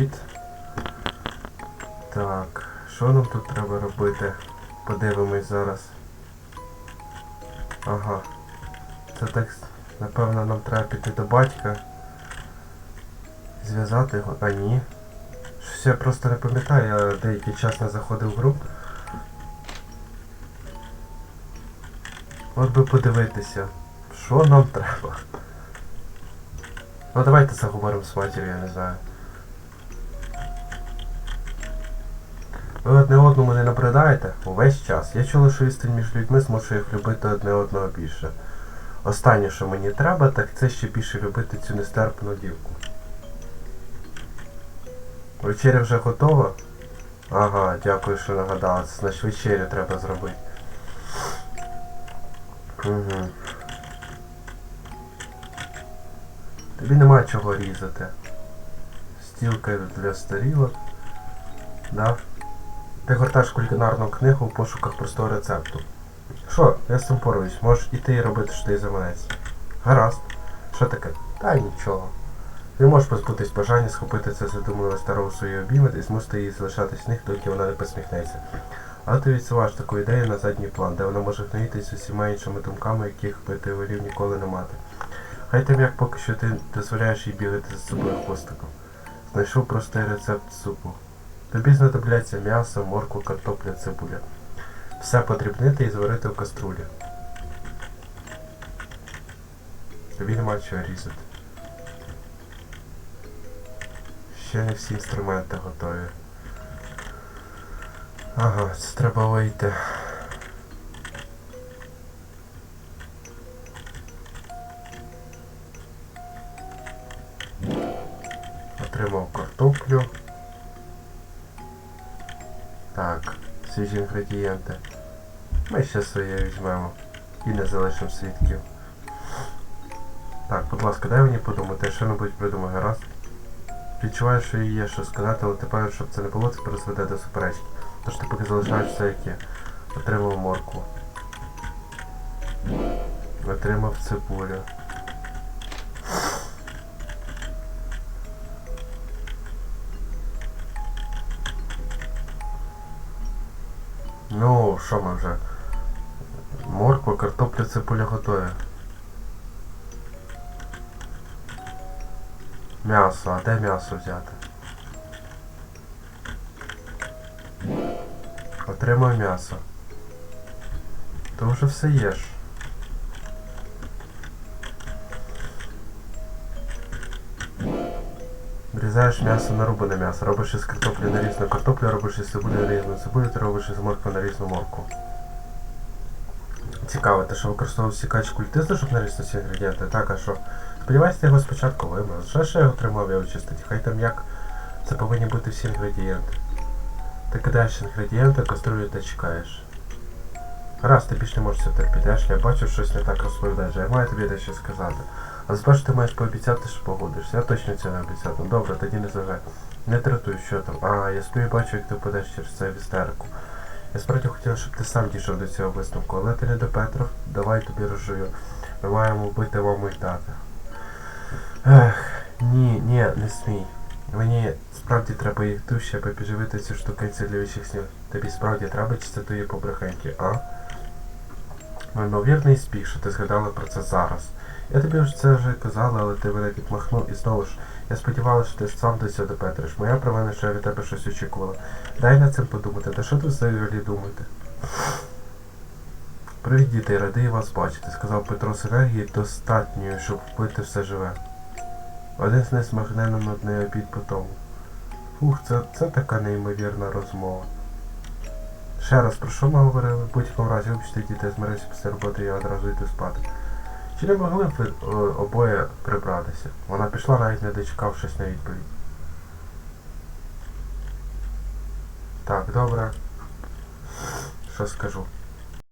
обід. Так, що нам тут треба робити? Подивимось зараз. Ага. Це так, напевно, нам треба піти до батька. Зв'язати його. А ні. Щось я просто не пам'ятаю, я деякий час не заходив в гру. От би подивитися, що нам треба. Ну давайте заговоримо з матір'ю, я не знаю. Ви одне одному не набридаєте увесь час. Я чула, що істин між людьми змушує їх любити одне одного більше. Останнє, що мені треба, так це ще більше любити цю нестерпну дівку. Вечеря вже готова? Ага, дякую, що нагадала. Це значить вечерю треба зробити. Угу. Тобі нема чого різати. Стілка для старілок. Да? Ти гортаєш кулінарну книгу в пошуках простого рецепту. Що, я з цим поруюсь, можеш і ти робити, що ти заманець. Гаразд. Що таке? Та нічого. Ти можеш позбутись бажання схопити це задумливе старого в свої обійми і змусити її залишатись в них, доки вона не посміхнеться. Але ти відсуваєш таку ідею на задній план, де вона може гноїтись усіма іншими думками, яких би ти волів ніколи не мати. Хай там як поки що ти дозволяєш їй бігати за собою хвостиком. Знайшов простий рецепт супу. Тобі знадобляться м'ясо, морква, картопля, цибуля. Все подрібнити і зварити в каструлі. Тобі нема чого різати. Ще не всі інструменти готові. Ага, це треба вийти. Отримав картоплю. Так, свіжі інгредієнти. Ми ще своє візьмемо. І не залишимо свідків. Так, будь ласка, дай мені подумати, я що-небудь придумаю, гаразд? Відчуваю, що їй є що сказати, але тепер, щоб це не було, це призведе до суперечки. Тож ти поки залишаєш все як є. Отримав моркву. Отримав цибулю. Ну, що ми вже? Морква, картопля, цибуля готові. М'ясо, а де м'ясо взяти? Отримав м'ясо. То вже все є ж. Врізаєш м'ясо на рубане м'ясо, робиш із картоплі нарізну картоплю, робиш із цибулі нарізну цибулю, ти робиш із моркви нарізну морку. Цікаво, ти що використовував сікач культисту, щоб нарізати ці інгредієнти? Так, а що? Сподіваюся, його спочатку вимив. Що ж я його тримав я очистити? Хай там як це повинні бути всі інгредієнти. Ти кидаєш інгредієнти, каструлю та чекаєш. Раз, ти більше не можеш це терпіти, я бачу, щось не так розповідаєш, я маю тобі дещо сказати. Але спершу ти маєш пообіцяти, що погодишся. Я точно це не обіцяв. Добре, тоді не завжди. Не тратуй, що там. А, я і бачу, як ти впадеш через це в істерику. Я справді хотів, щоб ти сам дійшов до цього висновку, але ти не до Петров, давай тобі розжую. Ми маємо вбити маму і тата. Ех, ні, ні, не смій. Мені справді треба їх душі, аби підживити цю штукенцю для снів. Тобі справді треба чи це твої побрехеньки, а? Ймовірний спіх, що ти згадала про це зараз. Я тобі вже це вже казала, але ти мене підмахнув і знову ж. Я сподівалася, що ти ж сам до цього допетриш. Моя провина, що я від тебе щось очікувала. Дай над цим подумати, та що тут взагалі думати? Привіт, діти, радий вас бачити, сказав Петро з енергії достатньою, щоб вбити все живе. Один з них смахне на нудний обід по тому. Фух, це, це така неймовірна розмова. Ще раз, про що ми говорили? В будь-якому разі, вибачте, з мережі після роботи, я одразу йду спати. Чи не могли б ви обоє прибратися? Вона пішла, навіть не дочекавшись на відповідь. Так, добре. Що скажу?